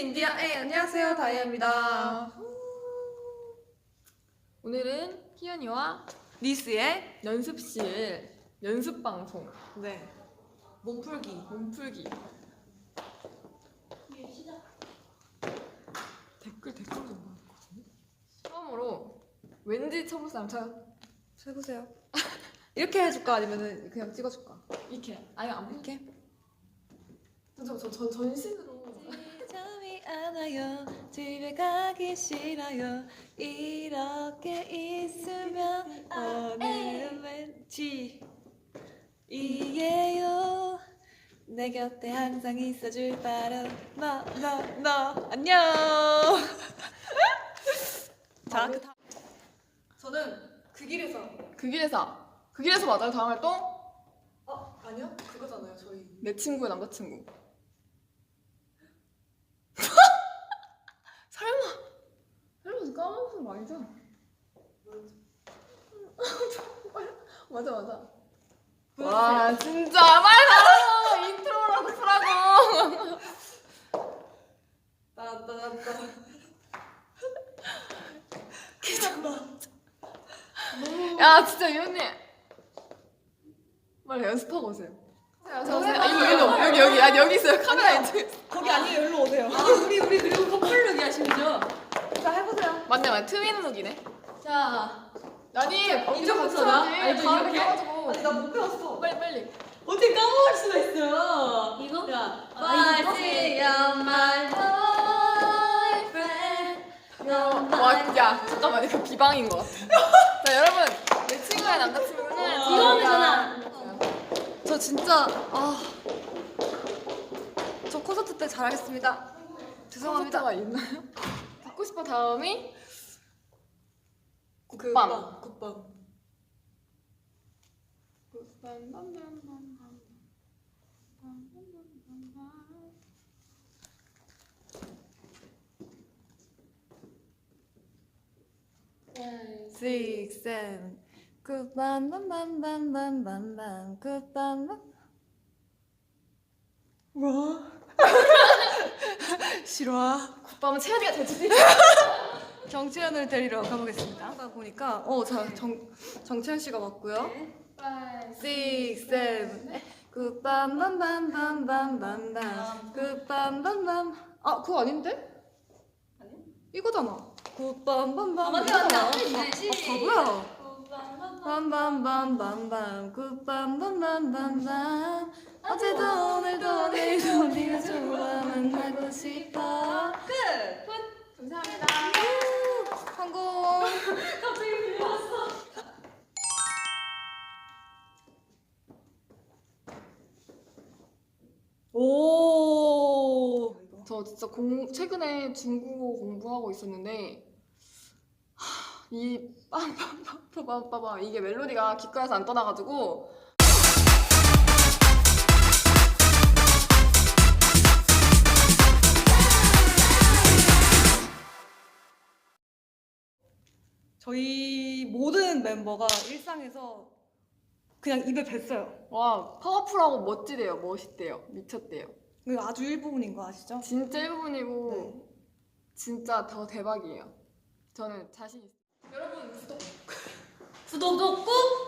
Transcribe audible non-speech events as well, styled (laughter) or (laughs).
인디아 에이 안녕하세요. 다이아입니다. 오늘은 희연이와 니스의 연습실 연습 방송. 네. 몸풀기 몸풀기. 댓글 댓글 좀 봤거든요. 처음으로 왠지 사람 쳐 해보세요. 이렇게 해줄까? 아니면 그냥 찍어줄까? 이렇게. 아니 안 이렇게? 저 저 저, 전신으로 와요. 집에 가기 싫어요. 이렇게 있으면 오늘은 왠지 이게요. 내 곁에 항상 있어줄 바로 너 너 너. 안녕. (laughs) 자 그 다음. 저는 그 길에서. 그 길에서. 그 길에서 맞아요 다음 활동 어 아니요. 그거잖아요 저희. 내 친구의 남자친구 까먹은 거 아니죠? (laughs) 맞아 맞아. 와 진짜 말 잘하고 인트로라고 쓰라고. (laughs) 따따따 (laughs) 야 진짜 이 언니. 빨리 연습하고 오세요. 저 오세요. 아, 이거 일로 여기 여기 아니 여기 있어요. 카메라 이쪽에 거기 아니에요. 여기로 오세요 우리 우리 그리고 커플룩이 하시죠 자 맞네 맞네 트윈 룩이네 자 아니 같이 나? 아니, 또 이렇게? 껴가지고 아니 나 못 배웠어 빨리 빨리 어떻게 까먹을 수가 있어요 이거? 자 아, 이거 see you're my boyfriend 와, 야, 잠깐만, 이거 비방인 것 같아. 자, 여러분, 내 친구의 남자친구는 비방이잖아. 저 진짜 아. 저 콘서트 때 잘하겠습니다. 죄송합니다. 콘서트가 있나요? 듣고 싶어 다음이 국밥. 국밥. six, seven. 굿밤 밤밤 밤밤 밤밤 굿밤밤 뭐? (laughs) 싫어 국밥은 채연이가 대주지. (laughs) 정치현을 데리러 가보겠습니다. 아까 보니까 어 자 정 정치현 씨가 왔고요. Six, seven. 굿밤밤밤밤밤밤밤 굿밤밤밤 아 그거 아닌데? 이거잖아. 굿밤밤밤 아, 이거잖아. 맞네. 아. 아 바보야. 빰빰빰빰빰 굿빰빰빰빰빰 어제도 오늘도 내일도 네가 좋아 만나고 싶어 끝! 감사합니다. 오. 저 진짜 공, 최근에 중국어 공부하고 있었는데, 하, 이 빰빰빰빰빰빰 이게 멜로디가 귓가에서 안 떠나가지고, 저희 모든 멤버가 일상에서 그냥 입에 뱄어요 와, 파워풀하고 멋지대요. 멋있대요. 미쳤대요. 이거 아주 일부분인 거 아시죠? 진짜 일본이고, 네. 진짜 더 대박이에요. 저는 자신 있어요. 여러분, (laughs) 구독. 구독 꾹